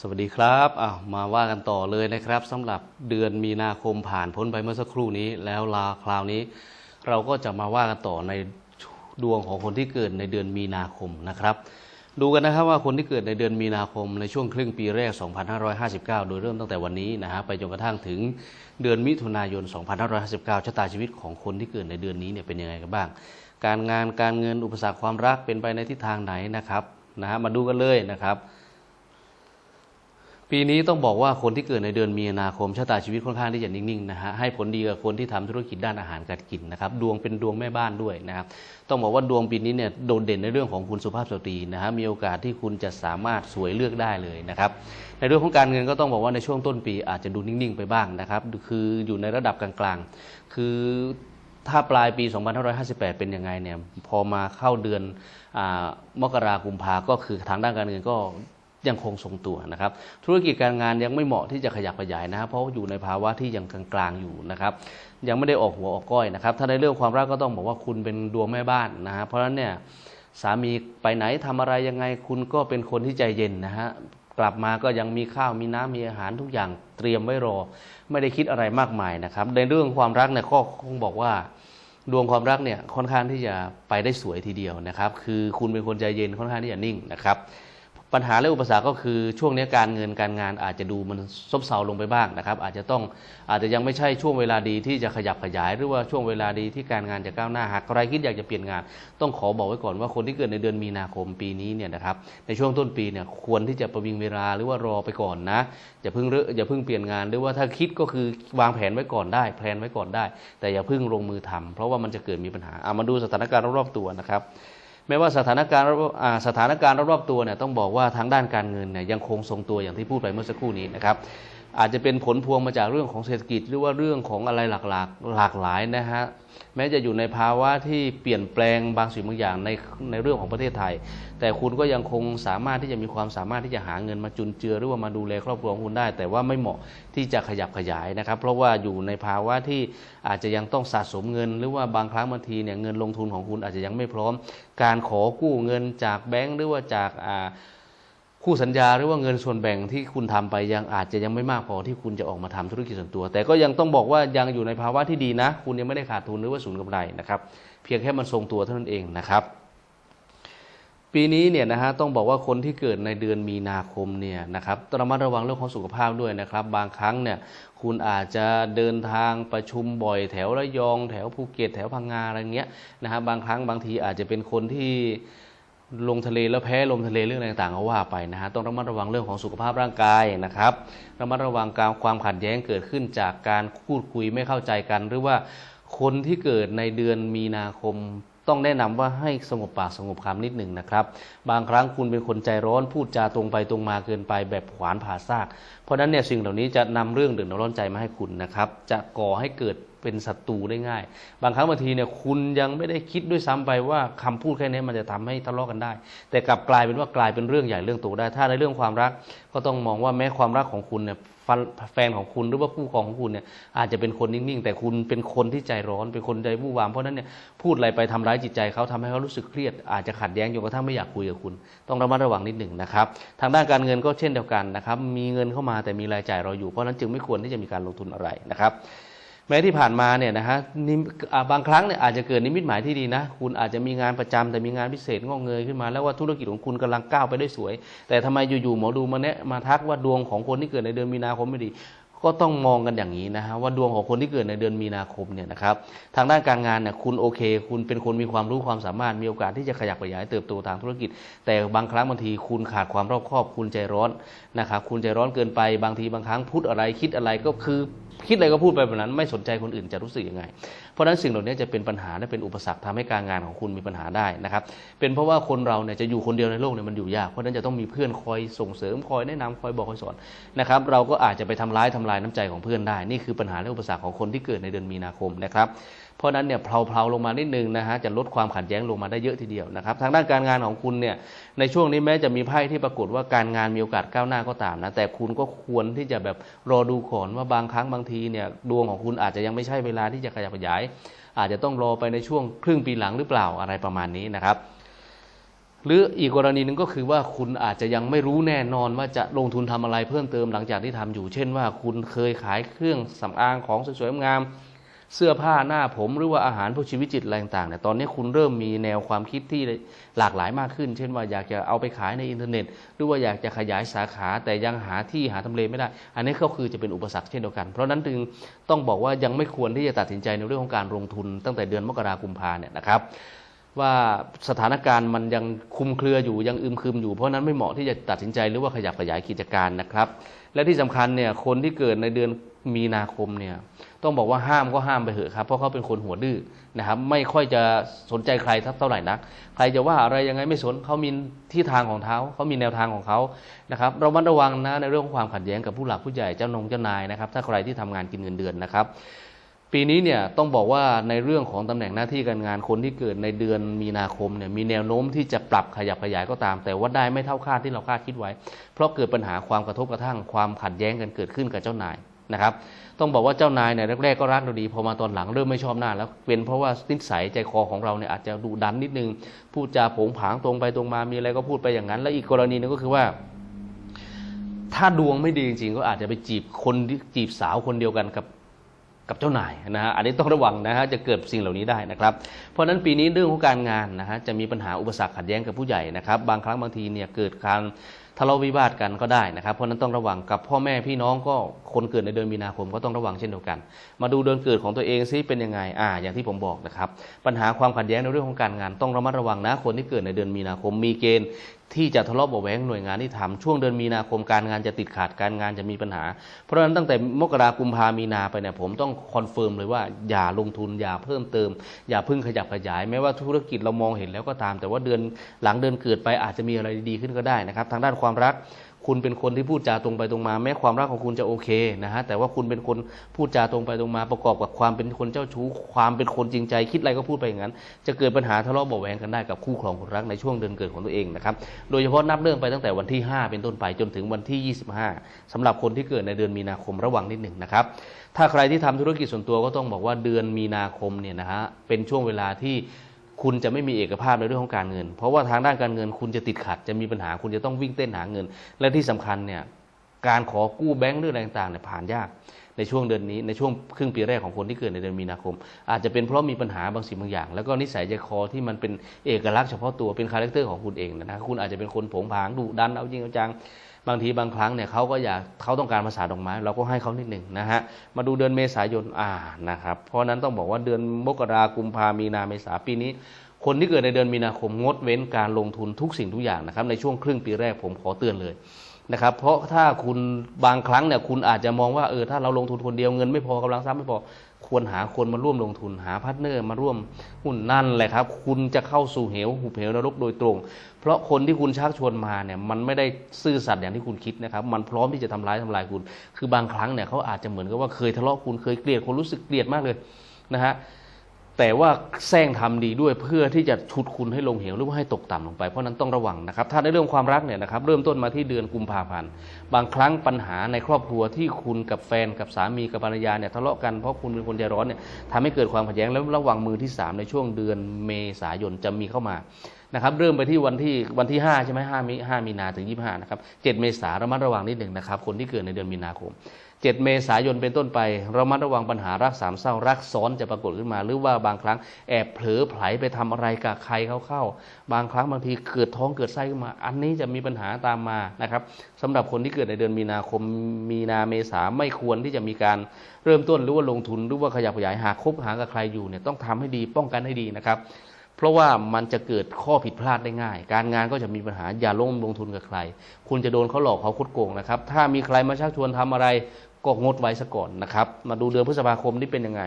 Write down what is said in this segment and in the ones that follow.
สวัสดีครับอ้าวมาว่ากันต่อเลยนะครับสำหรับเดือนมีนาคมผ่านพ้นไปเมื่อสักครู่นี้ แล้วลาคราวนี้ เราก็จะมาว่ากันต่อในดวงของคนที่เกิดในเดือนมีนาคมนะครับ ดูกันนะครับว่าคนที่เกิดในเดือนมีนาคมในช่วงครึ่งปีแรก 2559 โดยเริ่มตั้งแต่วันนี้นะฮะไปจนกระทั่งถึงเดือนมิถุนายน 2559ชะตาชีวิตของคนที่เกิดในเดือนนี้เนี่ยเป็นยังไงกันบ้าง การงานการเงินอุปสรรคความรักเป็นไปในทิศทางไหนนะครับนะฮะมาดูกันเลยนะครับ ปีนี้ต้องบอกว่าคนที่เกิดในเดือนมีนาคมชะตาชีวิตค่อนข้างที่จะนิ่งๆนะฮะให้ผลดีกับคนที่ทำธุรกิจด้านอาหารการกินนะครับดวงเป็นดวงแม่บ้านด้วยนะครับต้องบอกว่าดวงปีนี้เนี่ยโดดเด่นในเรื่องของคุณสุภาพสตรีนะฮะมีโอกาสที่คุณจะสามารถสวยเลือกได้เลยนะครับในเรื่องของการเงินก็ต้องบอกว่าในช่วงต้นปีอาจจะดูนิ่งๆไปบ้างนะครับคืออยู่ในระดับกลางๆ คือถ้าปลายปี 2558 เป็นยังไงเนี่ยพอมาเข้าเดือนอมกรากุมภาก็คือทางด้านการเงินก็ ยังคงทรงตัวนะครับ ธุรกิจการงานยังไม่เหมาะที่จะขยับขยายนะครับ เพราะอยู่ในภาวะที่ยังกลางๆอยู่นะครับ ยังไม่ได้ออกหัวออกก้อยนะครับ ถ้าในเรื่องความรักก็ต้องบอกว่าคุณเป็นดวงแม่บ้านนะฮะเพราะฉะนั้นเนี่ยสามีไปไหนทำอะไรยังไงคุณก็เป็นคนที่ใจเย็นนะฮะกลับมาก็ยังมีข้าวมีน้ำมีอาหารทุกอย่างเตรียมไว้รอ ไม่ได้คิดอะไรมากมายนะครับ ในเรื่องความรักเนี่ยก็คงบอกว่าดวงความรักเนี่ยค่อนข้างที่จะไปได้สวยทีเดียวนะครับ คือคุณเป็นคนใจเย็นค่อนข้างที่จะนิ่งนะครับ ปัญหาและอุปสรรคก็คือช่วงนี้การเงินการงานอาจจะดูมันซบเซาลงไปบ้างนะครับ อาจจะต้องอาจจะยังไม่ใช่ช่วงเวลาดีที่จะขยับขยาย หรือว่าช่วงเวลาดีที่การงานจะก้าวหน้าหากใครคิดอยากจะเปลี่ยนงาน ต้องขอบอกไว้ก่อนว่าคนที่เกิดในเดือนมีนาคมปีนี้เนี่ยนะครับในช่วงต้นปีเนี่ยควรที่จะประวิงเวลาหรือว่ารอไปก่อนนะอย่าเพิ่งเริ่อย่าเพิ่งเปลี่ยนงาน หรือว่าถ้าคิดก็คือวางแผนไว้ก่อนได้ แพลนไว้ก่อนได้ แต่อย่าเพิ่งลงมือทำเพราะว่ามันจะเกิดมีปัญหาเอามาดูสถานการณ์รอบๆตัวนะครับ แม้ว่าสถานการณ์รอบอ่าสถานการณ์รอบๆตัวเนี่ยต้องบอกว่าทางด้านการเงินเนี่ยยังคงทรงตัวอย่างที่พูดไปเมื่อสักครู่นี้นะครับ อาจจะเป็นผลพวงมาจากเรื่องของเศรษฐกิจ หรือว่าเรื่องของอะไรหลากๆหลากหลายนะฮะแม้จะอยู่ในภาวะที่เปลี่ยนแปลงบางสิ่งบางอย่างในในเรื่องของประเทศไทย แต่คุณก็ยังคงสามารถที่จะมีความสามารถที่จะหาเงินมาจุนเจือหรือว่ามาดูแลครอบครัวของคุณได้ แต่ว่าไม่เหมาะที่จะขยับขยายนะครับ เพราะว่าอยู่ในภาวะที่อาจจะยังต้องสะสมเงิน หรือว่าบางครั้งบางทีเนี่ยเงินลงทุนของคุณอาจจะยังไม่พร้อม การขอกู้เงินจากแบงก์หรือว่าจากอ่า คู่สัญญาหรือว่าเงินส่วนแบ่งที่คุณทำไปยังอาจจะยังไม่มากพอที่คุณจะออกมาทำธุรกิจส่วนตัว แต่ก็ยังต้องบอกว่ายังอยู่ในภาวะที่ดีนะ คุณยังไม่ได้ขาดทุนหรือว่าสูญกำไรนะครับ เพียงแค่มันทรงตัวเท่านั้นเองนะครับ ปีนี้เนี่ยนะฮะต้องบอกว่าคนที่เกิดในเดือนมีนาคมเนี่ยนะครับต้องระมัดระวังเรื่องของสุขภาพด้วยนะครับ บางครั้งเนี่ยคุณอาจจะเดินทางประชุมบ่อยแถวระยอง แถวภูเก็ตแถวพังงาอะไรเงี้ยนะฮะบางครั้งบางทีอาจจะเป็นคนที่ ลงทะเลแล้วแพ้ลมทะเลเรื่องอะไรต่างๆก็ว่าไปนะฮะต้องระมัดระวังเรื่องของสุขภาพร่างกายนะครับระมัดระวังการความขัดแย้งเกิดขึ้นจากการพูดคุยไม่เข้าใจกัน หรือว่าคนที่เกิดในเดือนมีนาคมต้องแนะนำว่าให้สงบปากสงบคำนิดหนึ่งนะครับ บางครั้งคุณเป็นคนใจร้อนพูดจาตรงไปตรงมาเกินไปแบบขวานผ่าซาก เพราะฉะนั้นเนี่ยสิ่งเหล่านี้จะนำเรื่องเดือดร้อนใจมาให้คุณนะครับ จะก่อให้เกิด เป็นศัตรูได้ง่าย บางครั้งบางทีเนี่ยคุณยังไม่ได้คิดด้วยซ้ำไปว่าคำพูดแค่นี้มันจะทำให้ทะเลาะกันได้ แต่กลับกลายเป็นว่ากลายเป็นเรื่องใหญ่เรื่องโตได้ ถ้าในเรื่องความรักก็ต้องมองว่าแม้ความรักของคุณเนี่ยแฟนของคุณหรือว่าคู่ครองของคุณเนี่ยอาจจะเป็นคนนิ่งๆ แต่คุณเป็นคนที่ใจร้อนเป็นคนใจวู่วามเพราะนั้นเนี่ยพูดอะไรไปทำร้ายจิตใจเขาทำให้เขารู้สึกเครียด อาจจะขัดแย้งจนกระทั่งไม่อยากคุยกับคุณ ต้องระมัดระวังนิดหนึ่งนะครับทางด้านการเงินก็เช่นเดียวกันนะครับมีเงินเข้ามาแต่มีรายจ่ายรออยู่เพราะนั้นจึงไม่ควรที่จะมีการลงทุนอะไรนะครับ แม้ที่ผ่านมาเนี่ยนะฮะบางครั้งเนี่ยอาจจะเกิดนิมิตหมายที่ดีนะ คุณอาจจะมีงานประจำแต่มีงานพิเศษงอกเงยขึ้นมา แล้วว่าธุรกิจของคุณกำลังก้าวไปได้สวย แต่ทำไมอยู่ๆหมอดูมาแนะมาทักว่าดวงของคนที่เกิดในเดือนมีนาคมไม่ดีก็ต้องมองกันอย่างนี้นะฮะว่าดวงของคนที่เกิดในเดือนมีนาคมเนี่ยนะครับทางด้านการงานเนี่ยคุณโอเค คุณเป็นคนมีความรู้ความสามารถมีโอกาสที่จะขยับขยายเติบโตทางธุรกิจ แต่บางครั้งบางทีคุณขาดความรอบคอบ คุณใจร้อนนะครับคุณใจร้อนเกินไปบางทีบางครั้งพูดอะไรคิดอะไรก็คือ คิดอะไรก็พูดไปแบบนั้น ไม่สนใจคนอื่นจะรู้สึกยังไง เพราะฉะนั้นสิ่งเหล่านี้จะเป็นปัญหาและเป็นอุปสรรคทำให้การงานของคุณมีปัญหาได้นะครับ เป็นเพราะว่าคนเราเนี่ยจะอยู่คนเดียวในโลกเนี่ยมันอยู่ยาก เพราะฉะนั้นจะต้องมีเพื่อนคอยส่งเสริมคอยแนะนำคอยบอกคอยสอนนะครับ เราก็อาจจะไปทำร้ายทำลายน้ำใจของเพื่อนได้ นี่คือปัญหาและอุปสรรคของคนที่เกิดในเดือนมีนาคมนะครับ เพราะนั้นเนี่ยเพลาๆลงมานิดนึงนะฮะจะลดความขัดแย้งลงมาได้เยอะทีเดียวนะครับทางด้านการงานของคุณเนี่ยในช่วงนี้แม้จะมีไพ่ที่ปรากฏว่าการงานมีโอกาสก้าวหน้าก็ตามนะแต่คุณก็ควรที่จะแบบรอดูก่อนว่าบางครั้งบางทีเนี่ยดวงของคุณอาจจะยังไม่ใช่เวลาที่จะขยับขยาย อาจจะต้องรอไปในช่วงครึ่งปีหลังหรือเปล่าอะไรประมาณนี้นะครับหรืออีกกรณีหนึ่งก็คือว่าคุณอาจจะยังไม่รู้แน่นอนว่าจะลงทุนทำอะไรเพิ่มเติมหลังจากที่ทำอยู่ เช่นว่าคุณเคยขายเครื่องสำอางของสวยๆงาม เสื้อผ้าหน้าผมหรือว่าอาหารพวกชีวิตจิตอะไรต่างๆเนี่ยตอนนี้คุณเริ่มมีแนวความคิดที่หลากหลายมากขึ้น เช่นว่าอยากจะเอาไปขายในอินเทอร์เน็ต หรือว่าอยากจะขยายสาขาแต่ยังหาที่หาทำเลไม่ได้ อันนี้ก็คือจะเป็นอุปสรรคเช่นเดียวกัน เพราะนั้นจึงต้องบอกว่ายังไม่ควรที่จะตัดสินใจในเรื่องของการลงทุน ตั้งแต่เดือนมกราคมกุมภาเนี่ยนะครับว่าสถานการณ์มันยังคุมเครืออยู่ยังอึมครึมอยู่เพราะนั้นไม่เหมาะที่จะตัดสินใจหรือว่าขยับขยายกิจการนะครับ และที่สำคัญเนี่ยคนที่เกิดในเดือน มีนาคมเนี่ยต้องบอกว่าห้ามก็ห้ามไปเถอะครับ เพราะเขาเป็นคนหัวดื้อนะครับไม่ค่อยจะสนใจใครเท่าไหร่นัก ใครจะว่าอะไรยังไงไม่สนเขามีที่ทางของเขาเขามีแนวทางของเขานะครับเรามัดระวังนะในเรื่องของความขัดแย้งกับผู้หลักผู้ใหญ่เจ้านงเจ้านายนะครับ ถ้าใครที่ทำงานกินเงินเดือนนะครับ ปีนี้เนี่ยต้องบอกว่าในเรื่องของตำแหน่งหน้าที่การงานคนที่เกิดในเดือนมีนาคมเนี่ยมีแนวโน้มที่จะปรับขยับขยายก็ตาม แต่ว่าได้ไม่เท่าคาดที่เราคาดคิดไว้ เพราะเกิดปัญหาความกระทบกระทั่งความขัดแย้งกันเกิดขึ้นกับเจ้านาย นะครับ ต้องบอกว่าเจ้านายเนี่ยแรกๆก็รักเราดี พอมาตอนหลังเริ่มไม่ชอบหน้า แล้วเป็นเพราะว่านิสัยใจคอของเราเนี่ยอาจจะดุดันนิดนึง พูดจาโผงผางตรงไปตรงมา มีอะไรก็พูดไปอย่างนั้น และอีกกรณีหนึงก็คือว่า ถ้าดวงไม่ดีจริงๆ ก็อาจจะไปจีบคนจีบสาวคนเดียวกันกับกับเจ้านายนะฮะอันนี้ต้องระวังนะฮะจะเกิดสิ่งเหล่านี้ได้นะครับ เพราะฉะนั้นปีนี้เรื่องของการงานนะฮะจะมีปัญหาอุปสรรคขัดแย้งกับผู้ใหญ่นะครับ บางครั้งบางทีเนี่ยเกิดการ ทะเลาะวิวาทกันก็ได้นะครับ เพราะฉะนั้นต้องระวังกับพ่อแม่พี่น้องก็คนเกิดในเดือนมีนาคมก็ต้องระวังเช่นเดียวกัน มาดูเดือนเกิดของตัวเองซิเป็นยังไงอ่า อย่างที่ผมบอกนะครับ ปัญหาความขัดแย้งในเรื่องของการงานต้องระมัดระวังนะ คนที่เกิดในเดือนมีนาคมมีเกณฑ์ที่จะทะเลาะเบาะแว้งหน่วยงานที่ทำช่วงเดือนมีนาคมการงานจะติดขาดการงานจะมีปัญหา เพราะฉะนั้นตั้งแต่มกราคมกุมภามีนาไปเนี่ยผมต้องคอนเฟิร์มเลยว่าอย่าลงทุนอย่าเพิ่มเติม อย่าพึ่งขยับขยาย แม้ว่าธุรกิจเรามองเห็นแล้วก็ตาม แต่ว่าเดือนหลังเดือนเกิดไปอาจจะมีอะไรดีขึ้นก็ได้นะครับ ทางด้านความรัก คุณเป็นคนที่พูดจาตรงไปตรงมา แม้ความรักของคุณจะโอเคนะฮะแต่ว่าคุณเป็นคนพูดจาตรงไปตรงมา ประกอบกับความเป็นคนเจ้าชู้ ความเป็นคนจริงใจ คิดอะไรก็พูดไปอย่างนั้น จะเกิดปัญหาทะเลาะเบาะแวงกันได้กับคู่ครองคนรักในช่วงเดือนเกิดของตัวเองนะครับโดยเฉพาะนับเรื่องไปตั้งแต่วันที่ 5 เป็นต้นไปจนถึงวันที่ 25สำหรับคนที่เกิดในเดือนมีนาคมระวังนิดหนึ่งนะครับถ้าใครที่ทำธุรกิจส่วนตัวก็ต้องบอกว่าเดือนมีนาคมเนี่ยนะฮะเป็นช่วงเวลาที่ คุณจะไม่มีเอกภาพในเรื่องของการเงิน เพราะว่าทางด้านการเงินคุณจะติดขัด จะมีปัญหาคุณจะต้องวิ่งเต้นหาเงิน และที่สำคัญเนี่ยการขอกู้แบงค์หรืออะไรต่างๆเนี่ยผ่านยากในช่วงเดือนนี้ในช่วงครึ่งปีแรกของคนที่เกิดในเดือนมีนาคม อาจจะเป็นเพราะมีปัญหาบางสิ่งบางอย่าง แล้วก็นิสัยใจคอที่มันเป็นเอกลักษณ์เฉพาะตัวเป็นคาแรคเตอร์ของคุณเองนะคุณอาจจะเป็นคนผงผางดุดันเอาจริงเอาจัง บางทีบางครั้งเนี่ยเขาก็อยากเขาต้องการภาษาดอกไม้ เราก็ให้เขานิดหนึ่งนะฮะมาดูเดือนเมษายนอ่านะครับเพราะนั้นต้องบอกว่าเดือนมกรากุมภามีนาเมษาปีนี้ คนที่เกิดในเดือนมีนาคมงดเว้นการลงทุนทุกสิ่งทุกอย่างนะครับในช่วงครึ่งปีแรกผมขอเตือนเลยนะครับเพราะถ้าคุณบางครั้งเนี่ยคุณอาจจะมองว่าเออถ้าเราลงทุนคนเดียวเงินไม่พอกำลังทรัพย์ไม่พอ ควรหาคนมาร่วมลงทุนหาพาร์ทเนอร์มาร่วมหุ้นนั่นแหละครับ คุณจะเข้าสู่เหวหุบเหวนรกโดยตรง เพราะคนที่คุณชักชวนมาเนี่ยมันไม่ได้ซื่อสัตย์อย่างที่คุณคิดนะครับ มันพร้อมที่จะทำร้ายทำลายคุณ คือบางครั้งเนี่ยเขาอาจจะเหมือนกับว่าเคยทะเลาะคุณเคยเกลียดคนรู้สึกเกลียดมากเลยนะฮะ แต่ว่าแซงทำดีด้วยเพื่อที่จะชุดคุณให้ลงเหวหรือว่าให้ตกต่ำลงไปเพราะนั้นต้องระวังนะครับ ถ้าในเรื่องความรักเนี่ยนะครับเริ่มต้นมาที่เดือนกุมภาพันธ์บางครั้งปัญหาในครอบครัวที่คุณกับแฟนกับสามีกับภรรยาเนี่ยทะเลาะกันเพราะคุณเป็นคนใจร้อนเนี่ยทำให้เกิดความขัดแย้งแล้วระวังมือที่ 3 ในช่วงเดือนเมษายนจะมีเข้ามานะครับเริ่มไปที่วันที่วันที่ 5 ใช่ไหมห้ามีห้ามีนาถึง 25 นะครับ 7 เมษาระมัดระวังนิดหนึ่งนะครับ คนที่เกิดในเดือนมีนาคม 7 เมษายนเป็นต้นไป เรามัดระวังปัญหารักสามเศร้ารักซ้อนจะปรากฏขึ้นมา หรือว่าบางครั้งแอบเผลอไผลไปทำอะไรกับใครเข้าๆบางครั้งบางทีเกิดท้องเกิดไส้ขึ้นมา อันนี้จะมีปัญหาตามมานะครับสำหรับคนที่เกิดในเดือนมีนาคมมีนาเมษาไม่ควรที่จะมีการเริ่มต้นหรือว่าลงทุนหรือว่าขยับขยายหาคบหากับใครอยู่เนี่ยต้องทำให้ดีป้องกันให้ดีนะครับเพราะว่ามันจะเกิดข้อผิดพลาดได้ง่าย การงานก็จะมีปัญหาอย่าลงลงทุนกับใคร คุณจะโดนเขาหลอกเขาคดโกงนะครับ ถ้ามีใครมาชักชวนทำอะไร ก็งดไว้ซะก่อนนะครับ มาดูเดือนพฤษภาคมนี่เป็นยังไง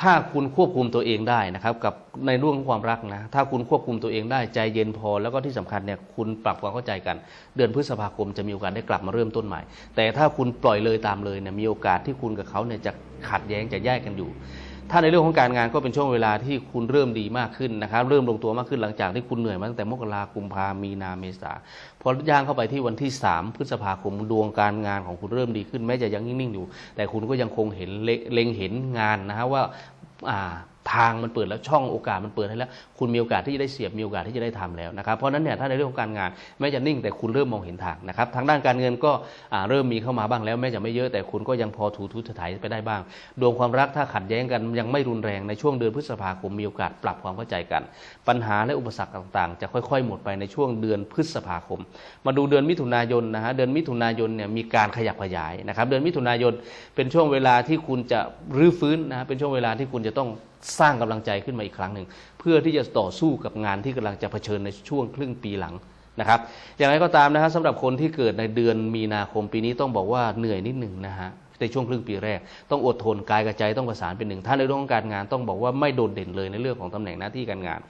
ถ้าคุณควบคุมตัวเองได้นะครับ กับในเรื่องของความรักนะ ถ้าคุณควบคุมตัวเองได้ใจเย็นพอ แล้วก็ที่สำคัญเนี่ยคุณปรับความเข้าใจกัน เดือนพฤษภาคมจะมีโอกาสได้กลับมาเริ่มต้นใหม่ แต่ถ้าคุณปล่อยเลยตามเลยเนี่ยมีโอกาสที่คุณกับเขาเนี่ยจะขัดแย้งจะแยกกันอยู่ ถ้าในเรื่องของการงานก็เป็นช่วงเวลาที่คุณเริ่มดีมากขึ้นนะครับ เริ่มลงตัวมากขึ้นหลังจากที่คุณเหนื่อยมาตั้งแต่มกราคมพามีนาเมษาพอย่างเข้าไปที่วันที่ 3 พฤษภาคมดวงการงานของคุณเริ่มดีขึ้นแม้จะยังนิ่งๆอยู่ แต่คุณก็ยังคงเห็นเล็งเห็นงานนะฮะว่าอ่า ทางมันเปิดแล้วช่องโอกาสมันเปิดให้แล้ว คุณมีโอกาสที่จะได้เสียบมีโอกาสที่จะได้ทำแล้วนะครับเพราะนั้นเนี่ยถ้าในเรื่องของการงานแม้จะนิ่งแต่คุณเริ่มมองเห็นทางนะครับทางด้านการเงินก็เริ่มมีเข้ามาบ้างแล้วแม้จะไม่เยอะแต่คุณก็ยังพอถูถูถ่ายไปได้บ้าง ดวงความรักถ้าขัดแย้งกันยังไม่รุนแรงในช่วงเดือนพฤษภาคมมีโอกาสปรับความเข้าใจกัน ปัญหาและอุปสรรคต่างๆ จะค่อยๆ หมดไปในช่วงเดือนพฤษภาคม มาดูเดือนมิถุนายนนะฮะเดือนมิถุนายนเนี่ยมีการขยับขยายนะครับเดือนมิถุนายนเป็นช่วงเวลาที่คุณจะรื้อฟื้นนะเป็นช่วงเวลาที่คุณจะต้อง สร้างกำลังใจขึ้นมาอีกครั้งหนึ่ง เพื่อที่จะต่อสู้กับงานที่กำลังจะเผชิญในช่วงครึ่งปีหลังนะครับ อย่างไรก็ตามนะครับสำหรับคนที่เกิดในเดือนมีนาคมปีนี้ต้องบอกว่าเหนื่อยนิดหนึ่งนะฮะในช่วงครึ่งปีแรก ต้องอดทนกายกับใจต้องประสานเป็นหนึ่ง ถ้าในเรื่องของการงานต้องบอกว่าไม่โดดเด่นเลยในเรื่องของตำแหน่งหน้าที่การงาน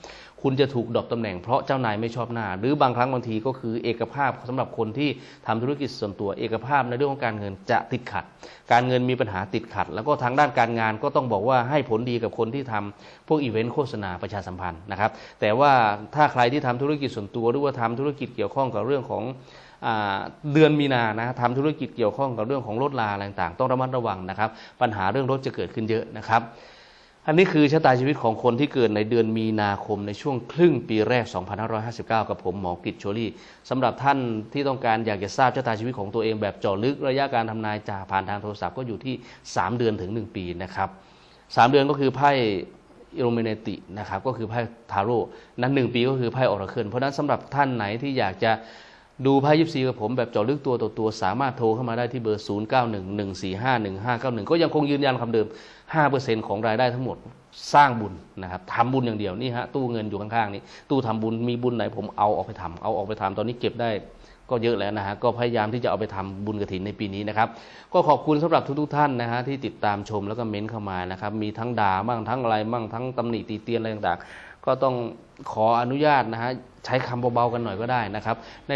คุณจะถูกดรอปตำแหน่งเพราะเจ้านายไม่ชอบหน้า หรือบางครั้งบางทีก็คือเอกภาพสำหรับคนที่ทำธุรกิจส่วนตัว เอกภาพในเรื่องของการเงินจะติดขัด การเงินมีปัญหาติดขัด แล้วก็ทางด้านการงานก็ต้องบอกว่าให้ผลดีกับคนที่ทำพวกอีเวนต์โฆษณาประชาสัมพันธ์นะครับ แต่ว่าถ้าใครที่ทำธุรกิจส่วนตัว หรือว่าทำธุรกิจเกี่ยวข้องกับเรื่องของเดือนมีนานะทำธุรกิจเกี่ยวข้องกับเรื่องของรถลาอะไรต่างๆ ต้องระมัดระวังนะครับ ปัญหาเรื่องรถจะเกิดขึ้นเยอะนะครับ อันนี้คือชะตาชีวิตของคนที่เกิดในเดือนมีนาคมในช่วงครึ่งปีแรก 2559 กับผมหมอกฤษโชลี่สำหรับท่านที่ต้องการอยากจะทราบชะตาชีวิตของตัวเองแบบเจาะลึกระยะการทำนายจากผ่านทางโทรศัพท์ก็อยู่ที่ 3 เดือนถึง 1 ปีนะครับ3เดือนก็คือไพ่อิโรเมเนตินะครับก็คือไพ่ทาโร่นั้นหนึ่งปีก็คือไพ่ออราเคิลเพราะนั้นสำหรับท่านไหนที่อยากจะ ดูไพ่ยิปซีกับผมแบบเจาะลึกตัวต่อตัว สามารถโทรเข้ามาได้ที่เบอร์ 0 9 1 1 4 5 1 5 9 1 ก็ยังคงยืนยันคำเดิม 5%ของรายได้ทั้งหมดสร้างบุญนะครับทำบุญอย่างเดียวนี่ฮะตู้เงินอยู่ข้างๆนี้ ตู้ทำบุญมีบุญไหนผมเอาออกไปทำเอาออกไปทำตอนนี้เก็บได้ก็เยอะแล้วนะฮะก็พยายามที่จะเอาไปทำบุญกระถินในปีนี้นะครับ ก็ขอบคุณสำหรับทุกๆท่านนะฮะที่ติดตามชมแล้วก็เม้นเข้ามานะครับมีทั้งด่ามั่งทั้งอะไรมั่งทั้งตำหนิตีเตียนอะไรต่างๆ ก็ต้องขออนุญาตนะฮะใช้คำเบาๆกันหน่อยก็ได้นะครับ ใน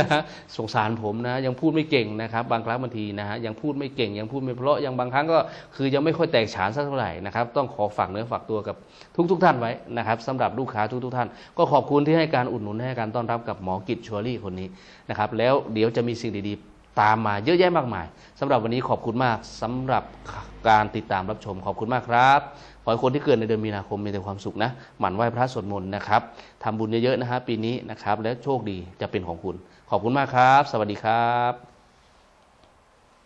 นะฮะสงสารผมนะยังพูดไม่เก่งนะครับ บางครั้งบางทีนะฮะยังพูดไม่เก่งยังพูดไม่เพราะยังบางครั้งก็คือยังไม่ค่อยแตกฉานสักเท่าไหร่นะครับต้องขอฝากเนื้อฝากตัวกับทุกๆท่านไว้นะครับสำหรับลูกค้าทุกๆท่าน ก็ขอบคุณที่ให้การอุดหนุนให้การต้อนรับกับหมอกิจชัวรี่คนนี้นะครับแล้วเดี๋ยวจะมีสิ่งดีๆตามมาเยอะแยะมากมายสำหรับวันนี้ขอบคุณมากสำหรับการติดตามรับชมขอบคุณมากครับ ขอให้คนที่เกิดในเดือนมีนาคมมีแต่ความสุขนะหมั่นไหว้พระสวดมนต์นะครับทำบุญเยอะๆนะฮะปีนี้นะครับ และโชคดีจะเป็นของคุณ ขอบคุณมากครับ สวัสดีครับ